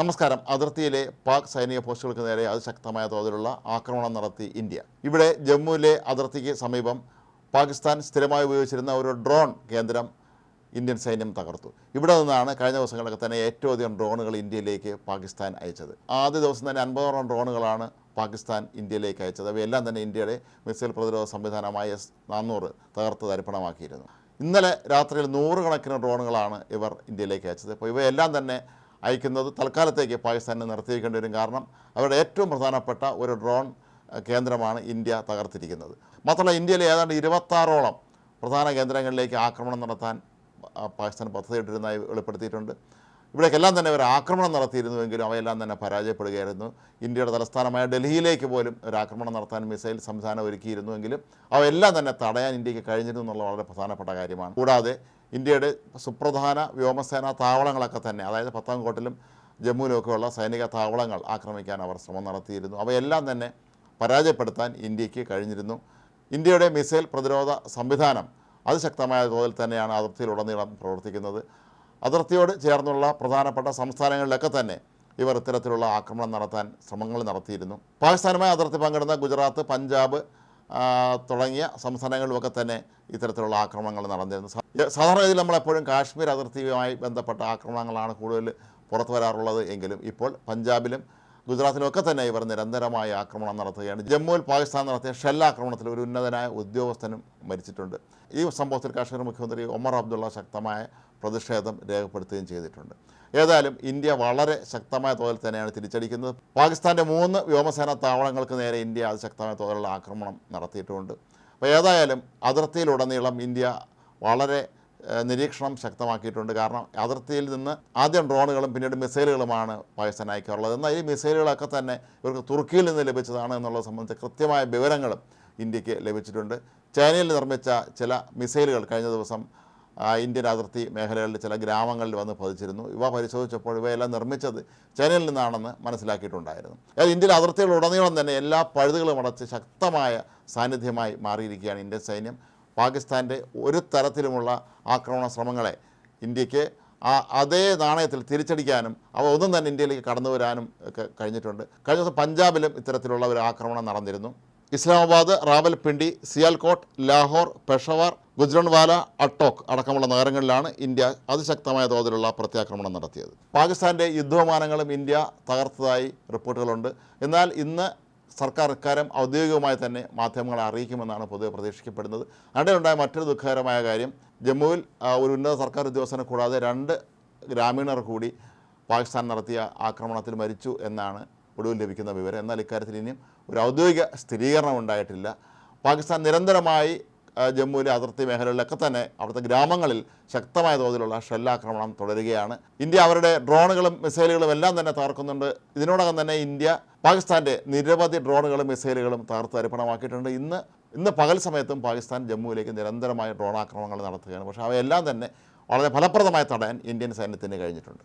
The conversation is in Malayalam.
നമസ്കാരം. അതിർത്തിയിലെ പാക് സൈനിക പോസ്റ്റുകൾക്ക് നേരെ അതിശക്തമായ തോതിലുള്ള ആക്രമണം നടത്തി ഇന്ത്യ. ഇവിടെ ജമ്മുവിലെ അതിർത്തിക്ക് സമീപം പാകിസ്ഥാൻ സ്ഥിരമായി ഉപയോഗിച്ചിരുന്ന ഒരു ഡ്രോൺ കേന്ദ്രം ഇന്ത്യൻ സൈന്യം തകർത്തു. ഇവിടെ നിന്നാണ് കഴിഞ്ഞ ദിവസങ്ങളൊക്കെ തന്നെ ഏറ്റവും അധികം ഡ്രോണുകൾ ഇന്ത്യയിലേക്ക് പാകിസ്ഥാൻ അയച്ചത്. ആദ്യ ദിവസം തന്നെ അൻപതോളം ഡ്രോണുകളാണ് പാകിസ്ഥാൻ ഇന്ത്യയിലേക്ക് അയച്ചത്. അവയെല്ലാം തന്നെ ഇന്ത്യയുടെ മിസൈൽ പ്രതിരോധ സംവിധാനമായ എസ് നാനൂറ് തകർത്ത് തരിപ്പണമാക്കിയിരുന്നു. ഇന്നലെ രാത്രിയിൽ നൂറുകണക്കിന് ഡ്രോണുകളാണ് ഇവർ ഇന്ത്യയിലേക്ക് അയച്ചത്. അപ്പോൾ ഇവയെല്ലാം തന്നെ അയക്കുന്നത് തൽക്കാലത്തേക്ക് പാകിസ്ഥാനെ നിർത്തിവെക്കേണ്ടി വരും. കാരണം അവരുടെ ഏറ്റവും പ്രധാനപ്പെട്ട ഒരു ഡ്രോൺ കേന്ദ്രമാണ് ഇന്ത്യ തകർത്തിരിക്കുന്നത്. മാത്രമല്ല ഇന്ത്യയിലെ ഏതാണ്ട് ഇരുപത്താറോളം പ്രധാന കേന്ദ്രങ്ങളിലേക്ക് ആക്രമണം നടത്താൻ പാകിസ്ഥാൻ പദ്ധതിയിട്ടിരുന്നതായി വെളിപ്പെടുത്തിയിട്ടുണ്ട്. ഇവിടേക്കെല്ലാം തന്നെ ഒരു ആക്രമണം നടത്തിയിരുന്നുവെങ്കിലും അവയെല്ലാം തന്നെ പരാജയപ്പെടുകയായിരുന്നു. ഇന്ത്യയുടെ തലസ്ഥാനമായ ഡൽഹിയിലേക്ക് പോലും ഒരു ആക്രമണം നടത്താൻ മിസൈൽ സംവിധാനം ഒരുക്കിയിരുന്നുവെങ്കിലും അവയെല്ലാം തന്നെ തടയാൻ ഇന്ത്യയ്ക്ക് കഴിഞ്ഞിരുന്നു എന്നുള്ള വളരെ പ്രധാനപ്പെട്ട കാര്യമാണ്. കൂടാതെ ഇന്ത്യയുടെ സുപ്രധാന വ്യോമസേനാ താവളങ്ങളൊക്കെ തന്നെ അതായത് പത്താംകോട്ടിലും ജമ്മുവിലുമൊക്കെയുള്ള സൈനിക താവളങ്ങൾ ആക്രമിക്കാൻ അവർ ശ്രമം നടത്തിയിരുന്നു. അവയെല്ലാം തന്നെ പരാജയപ്പെടുത്താൻ ഇന്ത്യയ്ക്ക് കഴിഞ്ഞിരുന്നു. ഇന്ത്യയുടെ മിസൈൽ പ്രതിരോധ സംവിധാനം അതിശക്തമായ തോതിൽ തന്നെയാണ് അതിർത്തിയിലുടനീളം പ്രവർത്തിക്കുന്നത്. അതിർത്തിയോട് ചേർന്നുള്ള പ്രധാനപ്പെട്ട സംസ്ഥാനങ്ങളിലൊക്കെ തന്നെ ഇവർ ഇത്തരത്തിലുള്ള ആക്രമണം നടത്താൻ ശ്രമങ്ങൾ നടത്തിയിരുന്നു. പാകിസ്ഥാനുമായി അതിർത്തി പങ്കിടുന്ന ഗുജറാത്ത് പഞ്ചാബ് തുടങ്ങിയ സംസ്ഥാനങ്ങളിലുമൊക്കെ തന്നെ ഇത്തരത്തിലുള്ള ആക്രമണങ്ങൾ നടന്നിരുന്നു. സാധാരണ രീതിയിൽ നമ്മളെപ്പോഴും കാശ്മീർ അതിർത്തിയുമായി ബന്ധപ്പെട്ട ആക്രമണങ്ങളാണ് കൂടുതൽ പുറത്തു വരാറുള്ളത് എങ്കിലും ഇപ്പോൾ പഞ്ചാബിലും ഗുജറാത്തിലുമൊക്കെ തന്നെ ഇവർ നിരന്തരമായ ആക്രമണം നടത്തുകയാണ്. ജമ്മുവിൽ പാകിസ്ഥാൻ നടത്തിയ ഷെല്ലാക്രമണത്തിൽ ഒരു ഉന്നതനായ ഉദ്യോഗസ്ഥനും മരിച്ചിട്ടുണ്ട്. ഈ സംഭവത്തിൽ കാശ്മീർ മുഖ്യമന്ത്രി ഒമർ അബ്ദുള്ള ശക്തമായ പ്രതിഷേധം രേഖപ്പെടുത്തുകയും ചെയ്തിട്ടുണ്ട്. ഏതായാലും ഇന്ത്യ വളരെ ശക്തമായ തോതിൽ തന്നെയാണ് തിരിച്ചടിക്കുന്നത്. പാകിസ്ഥാന്റെ മൂന്ന് വ്യോമസേന താവളങ്ങൾക്ക് നേരെ ഇന്ത്യ അതിശക്തമായ തോതിലുള്ള ആക്രമണം നടത്തിയിട്ടുമുണ്ട് അപ്പോൾ ഏതായാലും അതിർത്തിയിലുടനീളം ഇന്ത്യ വളരെ നിരീക്ഷണം ശക്തമാക്കിയിട്ടുണ്ട്. കാരണം അതിർത്തിയിൽ നിന്ന് ആദ്യം ഡ്രോണുകളും പിന്നീട് മിസൈലുകളുമാണ് പാകിസ്ഥാൻ അയക്കാറുള്ളത്. എന്നാൽ ഈ മിസൈലുകളൊക്കെ തന്നെ ഇവർക്ക് തുർക്കിയിൽ നിന്ന് ലഭിച്ചതാണ് എന്നുള്ളത് സംബന്ധിച്ച് കൃത്യമായ വിവരങ്ങളും ഇന്ത്യയ്ക്ക് ലഭിച്ചിട്ടുണ്ട്. ചൈനയിൽ നിർമ്മിച്ച ചില മിസൈലുകൾ കഴിഞ്ഞ ദിവസം ഇന്ത്യൻ അതിർത്തി മേഖലകളിൽ ചില ഗ്രാമങ്ങളിൽ വന്ന് പതിച്ചിരുന്നു. ഇവ പരിശോധിച്ചപ്പോൾ ഇവയെല്ലാം നിർമ്മിച്ചത് ചൈനയിൽ നിന്നാണെന്ന് മനസ്സിലാക്കിയിട്ടുണ്ടായിരുന്നു. അതായത് ഇന്ത്യയിലെ അതിർത്തികളുടനീളം തന്നെ എല്ലാ പഴുതുകളും അടച്ച് ശക്തമായ സാന്നിധ്യമായി മാറിയിരിക്കുകയാണ് ഇന്ത്യൻ സൈന്യം. പാകിസ്ഥാന്റെ ഒരു തരത്തിലുമുള്ള ആക്രമണ ശ്രമങ്ങളെ ഇന്ത്യയ്ക്ക് ആ അതേ നാണയത്തിൽ തിരിച്ചടിക്കാനും അവ ഒന്നും തന്നെ ഇന്ത്യയിലേക്ക് കടന്നു വരാനും ഒക്കെ കഴിഞ്ഞിട്ടുണ്ട്. കഴിഞ്ഞ ദിവസം പഞ്ചാബിലും ഇത്തരത്തിലുള്ള ഒരു ആക്രമണം നടന്നിരുന്നു. ഇസ്ലാമാബാദ് റാവൽപിണ്ടി സിയാൽകോട്ട് ലാഹോർ പെഷവാർ ഗുജ്രൺവാല അട്ടോക്ക് അടക്കമുള്ള നഗരങ്ങളിലാണ് ഇന്ത്യ അതിശക്തമായ തോതിലുള്ള പ്രത്യാക്രമണം നടത്തിയത്. പാകിസ്ഥാന്റെ യുദ്ധവിമാനങ്ങളും ഇന്ത്യ തകർത്തതായി റിപ്പോർട്ടുകളുണ്ട്. എന്നാൽ ഇന്ന് സർക്കാർ ഇക്കാര്യം ഔദ്യോഗികമായി തന്നെ മാധ്യമങ്ങളെ അറിയിക്കുമെന്നാണ് പൊതുവെ പ്രതീക്ഷിക്കപ്പെടുന്നത്. അവിടെയുണ്ടായ മറ്റൊരു ദുഃഖകരമായ കാര്യം ജമ്മുവിൽ ഒരു ഉന്നത സർക്കാർ ഉദ്യോഗസ്ഥനെ കൂടാതെ രണ്ട് ഗ്രാമീണർ കൂടി പാകിസ്ഥാൻ നടത്തിയ ആക്രമണത്തിൽ മരിച്ചു എന്നാണ് ഒടുവിൽ ലഭിക്കുന്ന വിവരം. എന്നാൽ ഇക്കാര്യത്തിൽ ഇനിയും ഒരു ഔദ്യോഗിക സ്ഥിരീകരണം ഉണ്ടായിട്ടില്ല. പാകിസ്ഥാൻ നിരന്തരമായി ജമ്മുവിലെ അതിർത്തി മേഖലകളിലൊക്കെ തന്നെ അവിടുത്തെ ഗ്രാമങ്ങളിൽ ശക്തമായ തോതിലുള്ള ഷെല്ലാക്രമണം തുടരുകയാണ്. ഇന്ത്യ അവരുടെ ഡ്രോണുകളും മിസൈലുകളും എല്ലാം തന്നെ തകർക്കുന്നുണ്ട്. ഇതിനോടകം തന്നെ ഇന്ത്യ പാകിസ്ഥാന്റെ നിരവധി ഡ്രോണുകളും മിസൈലുകളും തകർത്ത് അരിപ്പണമാക്കിയിട്ടുണ്ട്. ഇന്ന് ഇന്ന് പകൽ സമയത്തും പാകിസ്ഥാൻ ജമ്മുവിലേക്ക് നിരന്തരമായ ഡ്രോൺ ആക്രമണങ്ങൾ നടത്തുകയാണ്. പക്ഷേ അവയെല്ലാം തന്നെ വളരെ ഫലപ്രദമായി തടയാൻ ഇന്ത്യൻ സൈന്യത്തിന് കഴിഞ്ഞിട്ടുണ്ട്.